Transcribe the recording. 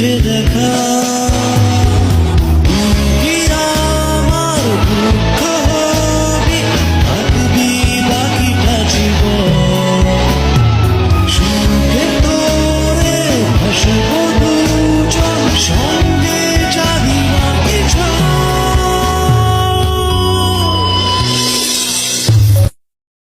বুঝে দেখা